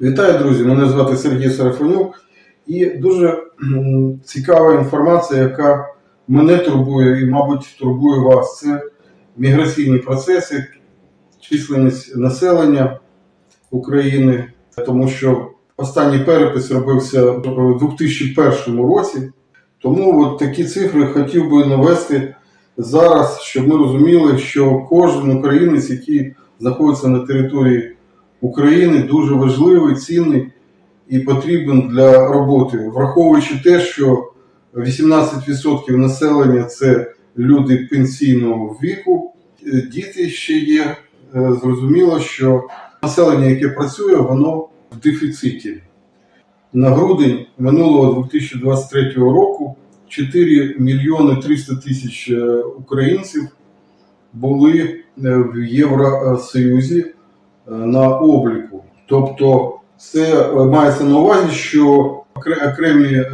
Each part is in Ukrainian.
Вітаю, друзі! Мене звати Сергій Сарафанюк. І дуже цікава інформація, яка мене турбує і, мабуть, турбує вас. Це міграційні процеси, численність населення України, тому що останній перепис робився у 2001 році. Тому от такі цифри хотів би навести зараз, щоб ми розуміли, що кожен українець, який знаходиться на території України, дуже важливий, цінний і потрібен для роботи, враховуючи те, що 18% населення це люди пенсійного віку, е, діти ще є. Е, Зрозуміло, що населення, яке працює, воно в дефіциті. На грудень минулого 2023 року 4 мільйони 300 тисяч е, українців були в Євросоюзі на обліку. Тобто, це е, мається на увазі, що окремі е,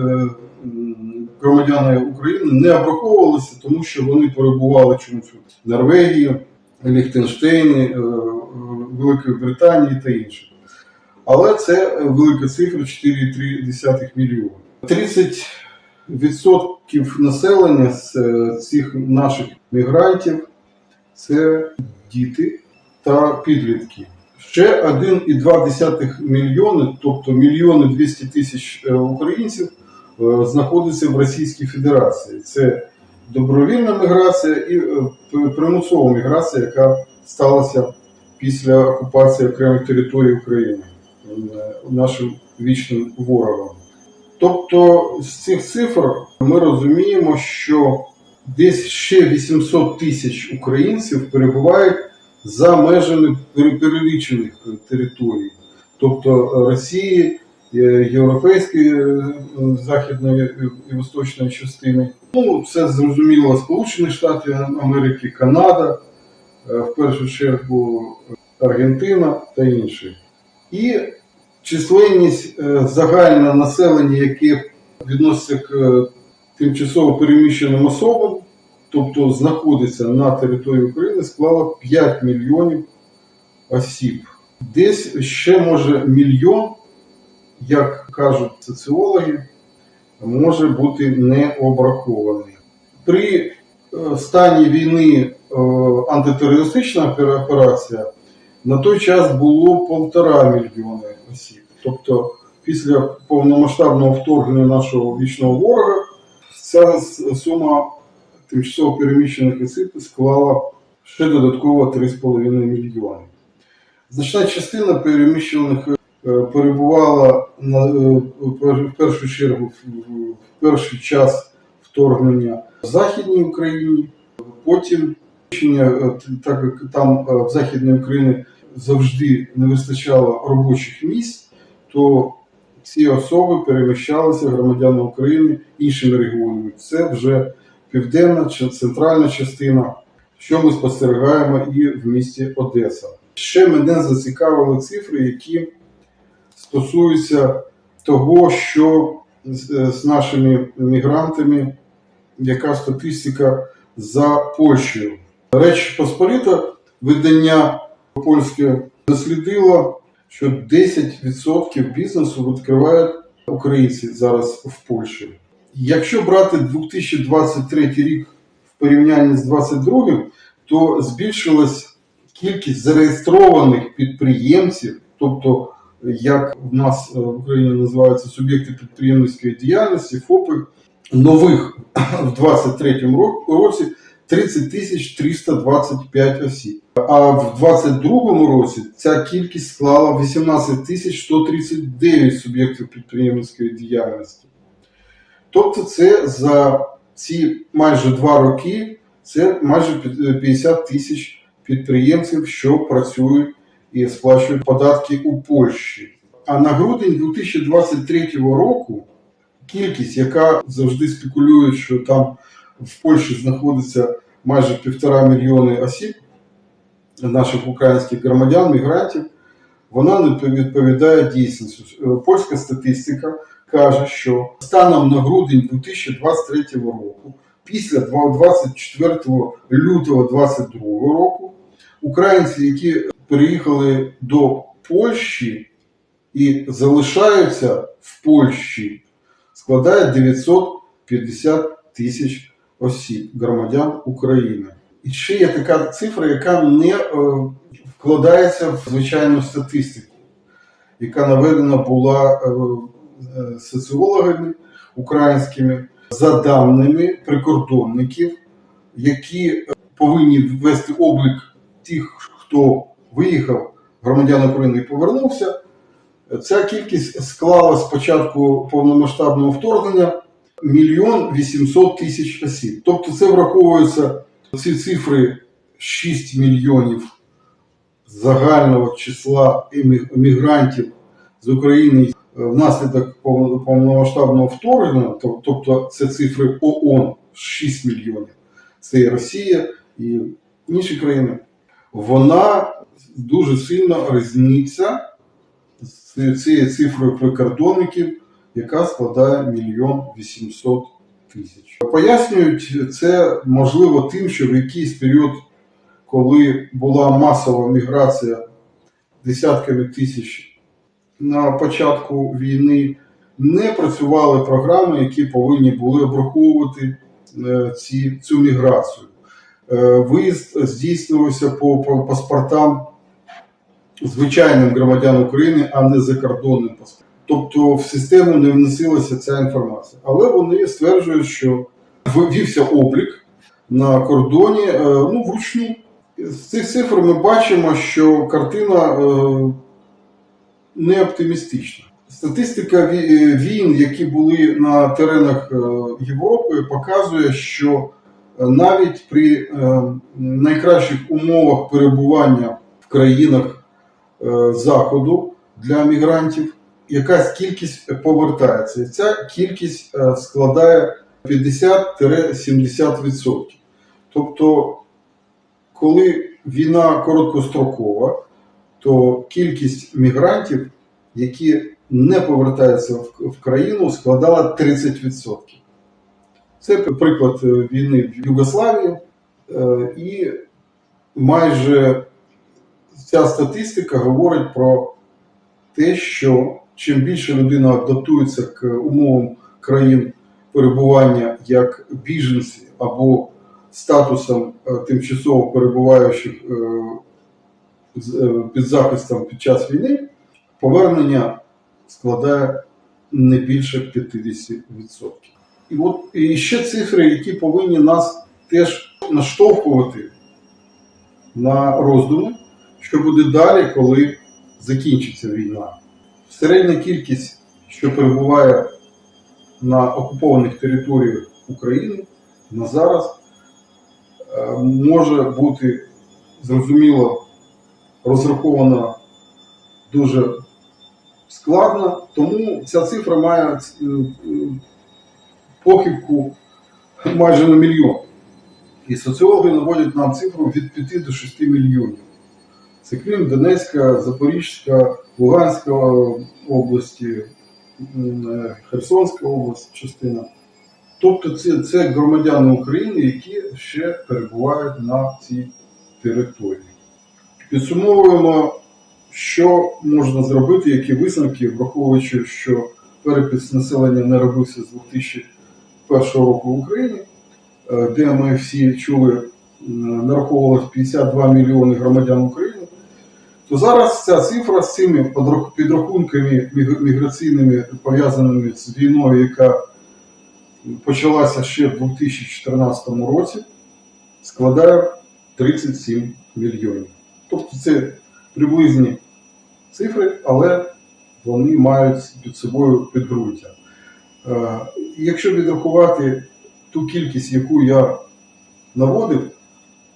громадяни України не обраховувалися, тому що вони перебували чомусь в Норвегії, Ліхтенштейні, е, е, Великої Британії та інших. Але це е, велика цифра 4,3 мільйона. 30% населення з е, цих наших мігрантів це діти та підлітки. Ще 1,2 мільйони, тобто мільйони 200 тисяч е, українців, е, знаходяться в Російській Федерації. Це добровільна міграція і е, примусова міграція, яка сталася після окупації окремих територій України нашим вічним ворогом. Тобто з цих цифр ми розуміємо, що десь ще 800 тисяч українців перебувають за межами перелічених територій, тобто Росії, е, Європейської е, західної і восточної частини. Ну, це зрозуміло Сполучені Штати Америки, Канада, е, в першу чергу Аргентина та інші. І численність е, загальне населення, яке відноситься к е, тимчасово переміщеним особам, тобто знаходиться на території України, склала 5 мільйонів осіб. Десь ще може мільйон, як кажуть соціологи, може бути не обрахований. При е, стані війни е, антитерористична операція на той час було полтора мільйони осіб. Тобто після повномасштабного вторгнення нашого вічного ворога ця сума тимчасово переміщених осіб склала ще додатково 3,5 мільйони. Значна частина переміщених е, перебувала на, е, в першу чергу в- перший час вторгнення в Західній Україні, потім е, так як там в Західній Україні завжди не вистачало робочих місць, то ці особи переміщалися громадяни України іншими регіонами. Це вже південна чи центральна частина, що ми спостерігаємо і в місті Одеса. Ще мене зацікавили цифри, які стосуються того, що з, з нашими мігрантами, яка статистика за Польщею. Реч Посполита, видання польське дослідило, що 10% бізнесу відкривають українці зараз в Польщі. Якщо брати 2023 рік в порівнянні з 2022, то збільшилась кількість зареєстрованих підприємців, тобто як в нас е, в Україні називаються суб'єкти підприємницької діяльності, ФОПи, нових в 2023 ро- році 30 тисяч 325 осіб. А в 2022 році ця кількість склала 18 тисяч 139 суб'єктів підприємницької діяльності. Тобто, це за ці майже два роки це майже 50 тисяч підприємців, що працюють і сплачують податки у Польщі. А на грудень 2023 року кількість, яка завжди спекулює, що там в Польщі знаходиться майже півтора мільйони осіб, наших українських громадян, мігрантів, вона не відповідає дійсності. Е, Польська статистика каже, що станом на грудень 2023 року, після 24 лютого 2022 року, українці, які переїхали до Польщі, і залишаються в Польщі, складає 950 тисяч осіб, громадян України. І ще є така цифра, яка не е, вкладається в звичайну статистику, яка наведена була е, соціологами українськими за даними прикордонників, які е, повинні ввести облік тих, хто виїхав, громадян України і повернувся. Ця кількість склала з початку повномасштабного вторгнення мільйон 800 тисяч осіб. Тобто це враховується ці цифри 6 мільйонів загального числа емі- емігрантів з України е, внаслідок повно- повномасштабного вторгнення, тобто це цифри ООН 6 мільйонів. Це і Росія і інші країни. Вона дуже сильно різниця з цією цифрою прикордонників, яка складає мільйон 800 тисяч. Пояснюють це можливо тим, що в якийсь період, коли була масова міграція десятками тисяч на початку війни, не працювали програми, які повинні були обраховувати е, ці, цю міграцію. Е, Виїзд здійснювався по, по паспортам звичайним громадян України, а не закордонним паспортам. Тобто в систему не вносилася ця інформація. Але вони стверджують, що ввівся облік на кордоні е, ну, вручну. З цих цифр ми бачимо, що картина не оптимістична. Статистика війн, які були на теренах е, Європи, показує, що е, навіть при е, найкращих умовах перебування в країнах е, Заходу для мігрантів якась кількість повертається. І ця кількість е, складає 50-70%. Тобто, коли війна короткострокова, то кількість мігрантів, які не повертаються в, країну, складала 30%. Це приклад е, війни в Югославії, е, і майже ця статистика говорить про те, що чим більше людина адаптується к умовам країн перебування як біженці або статусом е, тимчасово перебуваючих під захистом під час війни, повернення складає не більше 50%. І от і ще цифри, які повинні нас теж наштовхувати на роздуми, що буде далі, коли закінчиться війна. Середня кількість, що перебуває на окупованих територіях України на зараз, е, може бути зрозуміло розрахована дуже складно, тому ця цифра має е, похибку майже на мільйон. І соціологи наводять нам цифру від 5 до 6 мільйонів. Це Крим, Донецька, Запорізька, Луганська області, е, Херсонська область, частина. Тобто це, це громадяни України, які ще перебувають на цій території. Підсумовуємо, що можна зробити, які висновки, враховуючи, що перепис населення не робився з 2001 року в Україні, е, де ми всі чули, нараховувалось 52 мільйони громадян України, то зараз ця цифра з цими підрахунками міграційними пов'язаними з війною, яка почалася ще в 2014 році, складає 37 мільйонів. Тобто це приблизні цифри, але вони мають під собою підґрунтя. Е, Якщо відрахувати ту кількість, яку я наводив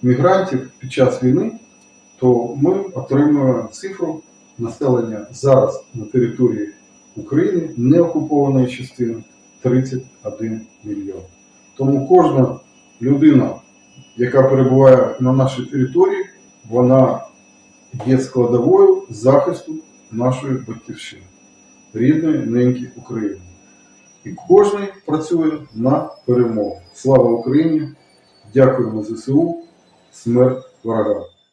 мігрантів під час війни, то ми отримуємо цифру населення зараз на території України неокупованої частини 31 мільйон. Тому кожна людина, яка перебуває на нашій території, вона є складовою захисту нашої батьківщини, рідної неньки України. І кожен працює на перемогу. Слава Україні! Дякуємо ЗСУ, смерть ворогам!